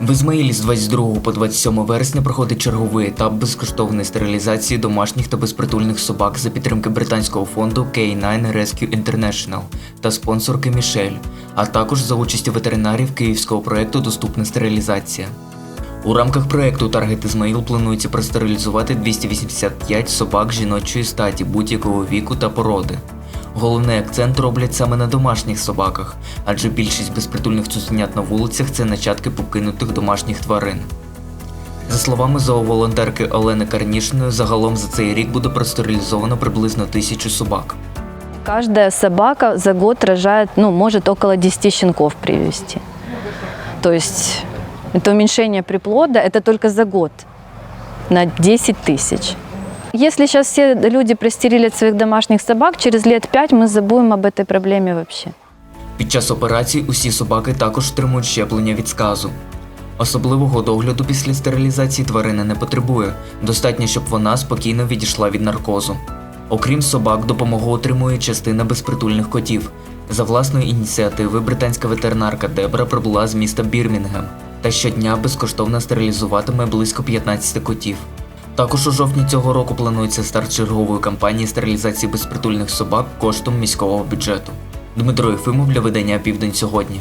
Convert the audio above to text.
В Ізмаїлі з 22 по 27 вересня проходить черговий етап безкоштовної стерилізації домашніх та безпритульних собак за підтримки британського фонду K9 Rescue International та спонсорки Мішель, а також за участі ветеринарів київського проєкту Доступна стерилізація. У рамках проєкту Таргет Ізмаїл планується простерилізувати 285 собак жіночої статі будь-якого віку та породи. Головний акцент роблять саме на домашніх собаках, адже більшість безпритульних цуценят на вулицях це начатки покинутих домашніх тварин. За словами зооволонтерки Олени Карнішиної, загалом за цей рік буде простерилізовано приблизно тисячу собак. Каждая собака за год рожает, ну, может около 10 щенков привести. То есть это уменьшение приплода, это только за год на 10 тысяч. Если сейчас все люди пристерилят своих домашних собак, через лет 5 мы забудем об этой проблеме вообще. Під час операцій усі собаки також отримують щеплення від сказу. Особливого догляду після стерилізації тварина не потребує, достатньо, щоб вона спокійно відійшла від наркозу. Окрім собак, допомогу отримує частина безпритульних котів. За власної ініціативи британська ветеринарка Дебра прибула з міста Бірмінгем та щодня безкоштовно стерилізуватиме близько 15 котів. Також у жовтні цього року планується старт чергової кампанії стерилізації безпритульних собак коштом міського бюджету. Дмитро Єфимов для видання Південь сьогодні.